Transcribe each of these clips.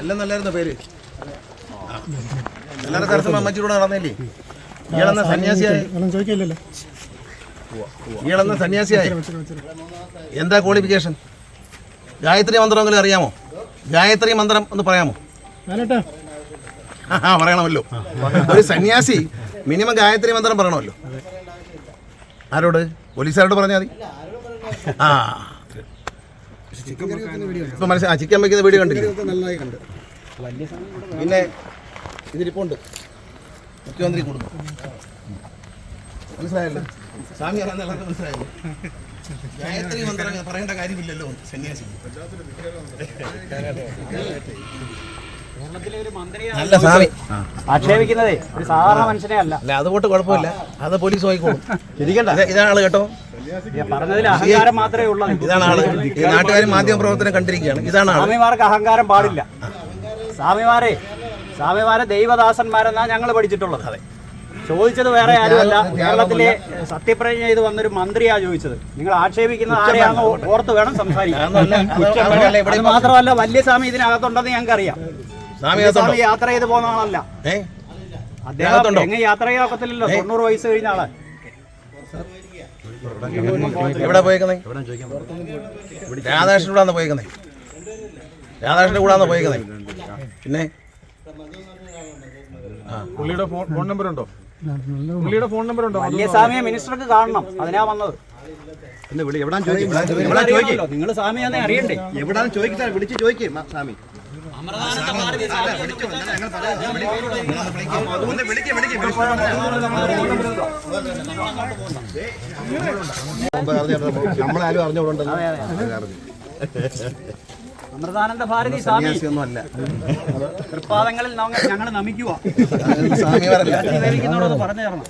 എല്ലാം നല്ലായിരുന്നു പേര്? എല്ലാവരും സ്ഥലത്തും അമ്മച്ചിലൂടെ നടന്നില്ലേ? ഇയാളെന്ന സന്യാസിയായി? ഇയാളെന്ന സന്യാസിയായി? എന്താ ക്വാളിഫിക്കേഷൻ ഗായത്രി മന്ത്രമെങ്കിലും അറിയാമോ? ഗായത്രി മന്ത്രം ഒന്ന് പറയാമോ? ആ, പറയണമല്ലോ. ഒരു സന്യാസി മിനിമം ഗായത്രി മന്ത്രം പറയണമല്ലോ. ആരോട്? പോലീസുകാരോട് പറഞ്ഞാൽ മതി. ആ. ഇപ്പൊ മനസ്സിലാ ചിക്കൻ വെക്കുന്ന വീഡിയോ കണ്ടില്ലേ? നല്ലതായി കണ്ട്. പിന്നെ ഇതിരിപ്പുണ്ട് മുഖ്യമന്ത്രി കൊടുക്കും. മനസ്സിലായല്ലോ? സ്വാമി അറിയാൻ എല്ലാവർക്കും മനസ്സിലായല്ലോ ഗായത്രി മന്ത്രം പറയേണ്ട കാര്യമില്ലല്ലോ സന്യാസി. നല്ല സ്വാമി. ആക്ഷേപിക്കുന്നതേ ഒരു സാധാരണ മനുഷ്യനെ അല്ല. അല്ല അതുകൊണ്ട് കുഴപ്പമില്ല. അത് പോലീസ് നോക്കിക്കോളും ഇരിക്കണ്ട. ഇതാണ് ആൾ കേട്ടോ? പറഞ്ഞതിൽ അഹങ്കാരം മാത്രമേ ഉള്ളൂ ഇതാണ് ആൾ. ഈ നാട്ടുകാരും മാധ്യമ പ്രവർത്തനം കണ്ടിരിക്കുകയാണ്. ഇതാണ് ആൾ. സ്വാമിമാർക്ക് അഹങ്കാരം പാടില്ല. സ്വാമിമാരെ സ്വാമിമാരെ ദൈവദാസന്മാരെന്നാ ഞങ്ങൾ പഠിച്ചിട്ടുള്ളത്. അതെ. ചോദിച്ചത് വേറെ ആരുമല്ല. കേരളത്തിലെ സത്യപ്രതിജ്ഞ ചെയ്ത് വന്നൊരു മന്ത്രിയാ ചോദിച്ചത്. നിങ്ങൾ ആക്ഷേപിക്കുന്ന ആരെയാണെന്ന് ഓ- ഓർത്ത് വേണം സംസാരിക്കാൻ. അത് മാത്രമല്ല വലിയ സ്വാമി ഇതിനകത്തുണ്ടെന്ന് ഞങ്ങൾക്ക് അറിയാം സ്വാമി യാത്ര ചെയ്ത് പോകുന്ന ആളല്ല. അദ്ദേഹം? എങ്ങനെ യാത്ര ചെയ്യാൻ ഒക്കത്തില്ലല്ലോ. തൊണ്ണൂറ് വയസ്സ് കഴിഞ്ഞ ആൾ. എവിടെ പോയേക്കുന്നേ? രാധാകൃഷ്ണൻ കൂടാന്ന് പോയേക്കുന്നേ. രാധാകൃഷ്ണൻ കൂടാന്ന് പോയേക്കുന്നേ. പിന്നെ? പുള്ളിയുടെ ഫോൺ നമ്പർ ഉണ്ടോ പുള്ളിയുടെ ഫോൺ നമ്പർ ഉണ്ടോ വലിയ സ്വാമിയെ മിനിസ്റ്റർക്ക് കാണണം. അതിനാ വന്നത്. പിന്നെ വിളി എവിടാൻ ചോദിക്കും? നിങ്ങൾ സ്വാമിയാന്നെ അറിയണ്ടേ? എവിടാൻ ചോദിക്കാൻ വിളിച്ച് ചോദിക്കും സ്വാമി നമ്മളാരും അറിഞ്ഞോണ്ടെന്ന് അമൃതാനന്ദ ഭാരതി സ്വാമി. തൃപ്പാദങ്ങളിൽ ഞങ്ങൾ നമിക്കുക. പറഞ്ഞു തരണം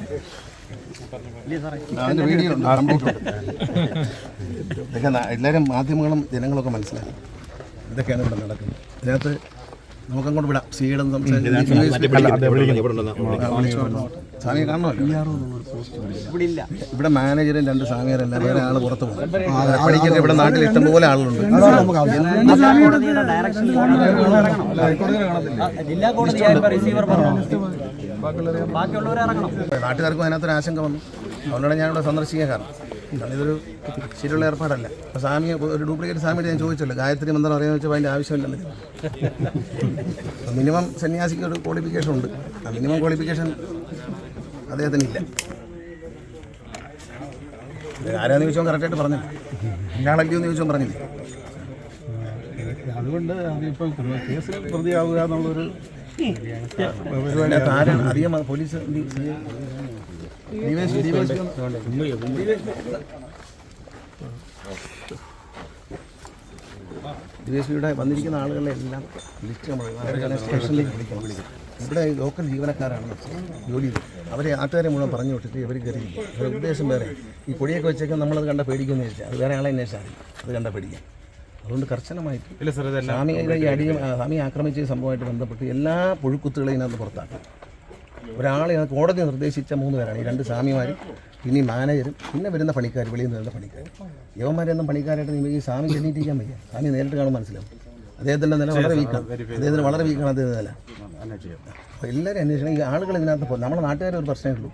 എല്ലാരും എല്ലാവരും മാധ്യമങ്ങളും ജനങ്ങളൊക്കെ മനസ്സിലാക്കി. ഇതൊക്കെയാണ് ഇവിടെ നടക്കുന്നത് ഇതിനകത്ത് നമുക്കങ്ങോട്ട് വിടാം സീഡം സ്വാമിയെ കാണണമല്ലോ ഇവിടെ ഇല്ല ഇവിടെ മാനേജറും രണ്ട് സ്വാമിയാരല്ല വേറെ ആൾ പുറത്ത് പോകും പഠിക്കുന്ന ഇവിടെ നാട്ടിൽ ഇഷ്ടംപോലെ ആളുകളുണ്ട് ഇറങ്ങണം നാട്ടുകാർക്കും അതിനകത്തൊരു ആശങ്ക വന്നു അതുകൊണ്ടാണ് ഞാനിവിടെ സന്ദർശിക്കാൻ കാരണം കാരണം ഇതൊരു ശരിയുള്ള ഏർപ്പാടല്ല. അപ്പോൾ സ്വാമി ഒരു ഡ്യൂപ്ലിക്കേറ്റ് സ്വാമിയുടെ ഞാൻ ചോദിച്ചല്ലോ ഗായത്രി മന്ത്രം അറിയാമെന്ന് വെച്ചാൽ അതിന്റെ ആവശ്യമില്ലെന്ന്. മിനിമം സന്യാസിക്ക് ഒരു ക്വാളിഫിക്കേഷൻ ഉണ്ട്. ആ മിനിമം ക്വാളിഫിക്കേഷൻ അദ്ദേഹത്തിനില്ല. ഇല്ല ആരാന്ന് ചോദിച്ചോ കറക്റ്റായിട്ട് പറഞ്ഞില്ല. ഇന്നാളല്ലയോ എന്ന് ചോദിച്ചോ പറഞ്ഞില്ല. അതുകൊണ്ട് കേസിൽ പ്രതിയാവുക എന്നുള്ളൊരു അധികം police device device D S പിയുടെ വന്നിരിക്കുന്ന ആളുകളെ എല്ലാം ലിസ്റ്റ് നമ്മൾ സ്റ്റേഷനിലേക്ക് വിളിക്കണം. ഇവിടെ ലോക്കൽ ജീവനക്കാരാണ് ജോലി ചെയ്തത്. അവരെ ആട്ടുകാരെ മുഴുവൻ പറഞ്ഞു വിട്ടിട്ട് ഇവർ കയറിയിരിക്കും അവരുടെ ഉദ്ദേശം വേറെ. ഈ പൊടിയൊക്കെ വെച്ചേക്കാൻ നമ്മളത് കണ്ട പേടിക്കുമെന്ന് ചോദിച്ചാൽ അത് വേറെ ആളെ അന്വേഷിച്ചാൽ അത് കണ്ട പേടിക്കാം അതുകൊണ്ട് കർശനമായിട്ട് സ്വാമിയുടെ ഈ അടിയും ആ, സ്വാമി ആക്രമിച്ച സംഭവമായിട്ട് ബന്ധപ്പെട്ട് എല്ലാ പുഴുക്കുത്തുകളെയും അത് പുറത്താക്കും. ഒരാളെ കോടതി നിർദ്ദേശിച്ച മൂന്ന് പേരാണ്. ഈ രണ്ട് സ്വാമിമാരും പിന്നെ മാനേജരും പിന്നെ വരുന്ന പണിക്കാർ വെളിയിൽ നിന്ന് വരുന്ന പണിക്കാർ യവന്മാരെന്നും പണിക്കാരായിട്ട് നിങ്ങൾ ഈ സ്വാമി ചെന്നിട്ടിരിക്കാൻ വയ്യ. സ്വാമി നേരിട്ട് കാണാൻ മനസ്സിലാവും. അദ്ദേഹത്തിന്റെ നില വളരെ വീക്കാണ്. അദ്ദേഹത്തിന് വളരെ വീക്കാണ് അദ്ദേഹത്തിന്റെ നില. അപ്പോൾ എല്ലാവരും അന്വേഷണം ഈ ആളുകൾ ഇതിനകത്ത് നമ്മുടെ നാട്ടുകാർ ഒരു പ്രശ്നമേ ഉള്ളൂ.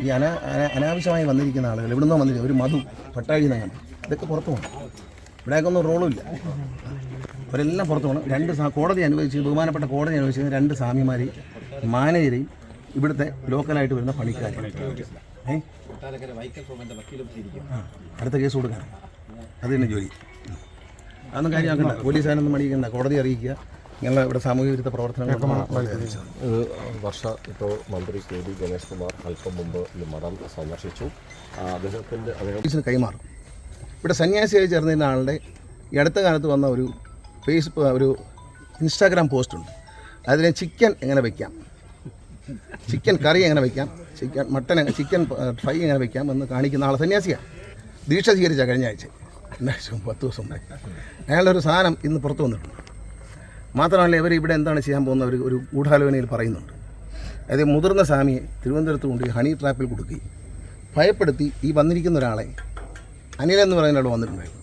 ഈ അനാ അനാ- അനാവശ്യമായി വന്നിരിക്കുന്ന ആളുകൾ ഇവിടുന്ന് വന്നിരിക്കും ഒരു മധു പട്ടാഴി എന്നങ്ങനെ ഇതൊക്കെ പുറത്തു പോകണം. ഇവിടെയൊക്കെ റോളുമില്ല അവരെല്ലാം പുറത്തു പോകണം. രണ്ട് കോടതി അനുവദിച്ച് ബഹുമാനപ്പെട്ട കോടതി അനുവദിച്ചിരുന്ന രണ്ട് സ്വാമിമാരെയും മാനേജരെയും ഇവിടുത്തെ ലോക്കലായിട്ട് വരുന്ന പണിക്കാർ ഏ? അടുത്ത കേസ് കൊടുക്കാൻ. അത് തന്നെ ജോലി. അതൊന്നും കാര്യമാക്കണ്ട. പോലീസുകാരൊന്നും മടിക്കണ്ട കോടതി അറിയിക്കുക. നിങ്ങളെ ഇവിടെ സാമൂഹ്യ വിരുദ്ധ പ്രവർത്തനങ്ങൾ വർഷ ഇപ്പോൾ മന്ത്രി കെ ഡി ഗണേഷ് കുമാർ അല്പം മുമ്പ് ഈ മഠം സന്ദർശിച്ചു. അദ്ദേഹത്തിന്റെ അദ്ദേഹം കൈമാറും. ഇവിടെ സന്യാസിയായി ചേർന്നിരുന്ന ആളുടെ ഈ അടുത്ത കാലത്ത് വന്ന ഒരു ഫേസ്ബുക്ക് ഒരു ഇൻസ്റ്റാഗ്രാം പോസ്റ്റുണ്ട് അതിനെ ചിക്കൻ എങ്ങനെ വയ്ക്കാം ചിക്കൻ കറി എങ്ങനെ വയ്ക്കാം ചിക്കൻ മട്ടൻ ചിക്കൻ ഫ്രൈ എങ്ങനെ വയ്ക്കാം എന്ന് കാണിക്കുന്ന ആളെ സന്യാസിയാണ് ദീക്ഷ സ്വീകരിച്ച കഴിഞ്ഞ ആഴ്ച. രണ്ടാഴ്ച പത്ത് ദിവസം ഉണ്ടായി അയാളൊരു സാധനം ഇന്ന് പുറത്തു വന്നിട്ടുണ്ട്. മാത്രമല്ല ഇവർ ഇവിടെ എന്താണ് ചെയ്യാൻ പോകുന്ന ഒരു ഒരു ഗൂഢാലോചനയിൽ പറയുന്നുണ്ട്. അതായത് മുതിർന്ന സ്വാമിയെ തിരുവനന്തപുരത്ത് കൊണ്ട് ഹണി ട്രാപ്പിൽ കൊടുക്കുകയും ഭയപ്പെടുത്തി ഈ വന്നിരിക്കുന്ന ഒരാളെ അനിലെന്ന് പറയുന്ന ആൾ വന്നിട്ടുണ്ടായിരുന്നു.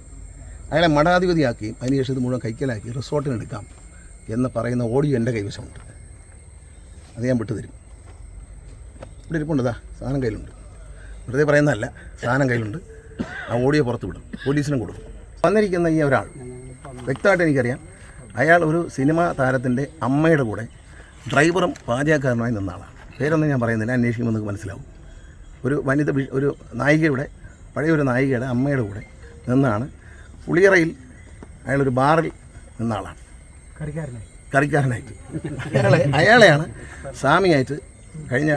അയാളെ മഠാധിപതിയാക്കുകയും അതിനുശേഷം ഇത് മുഴുവൻ കൈക്കലാക്കി റിസോർട്ടിനെടുക്കാം എന്ന് പറയുന്ന ഓഡിയോ എന്റെ കൈവശമുണ്ട്. അത് ഞാൻ വിട്ടുതരും ഇവിടെ ഇരിപ്പുണ്ട് ഇതാ സാധനം കയ്യിലുണ്ട്. വെറുതെ പറയുന്നതല്ല സാധനം കയ്യിലുണ്ട്. ആ ഓഡിയോ പുറത്ത് വിടും പോലീസിനും കൊടുക്കും. വന്നിരിക്കുന്ന ഈ ഒരാൾ വ്യക്തമായിട്ട് എനിക്കറിയാം അയാൾ ഒരു സിനിമാ താരത്തിന്റെ അമ്മയുടെ കൂടെ ഡ്രൈവറും പാചകക്കാരനുമായി നിന്ന ആളാണ്. പേരൊന്നും ഞാൻ പറയുന്നില്ല അന്വേഷിക്കുമ്പോൾ നിങ്ങൾക്ക് മനസ്സിലാവും. ഒരു വനിത ഒരു നായികയുടെ പഴയ ഒരു നായികയുടെ അമ്മയുടെ കൂടെ നിന്നാണ് പുളിയറയിൽ അയാളൊരു ബാറിൽ നിന്ന ആളാണ്. കറിക്കാരനായിട്ട്. അയാളെ അയാളെയാണ് സ്വാമിയായിട്ട് കഴിഞ്ഞ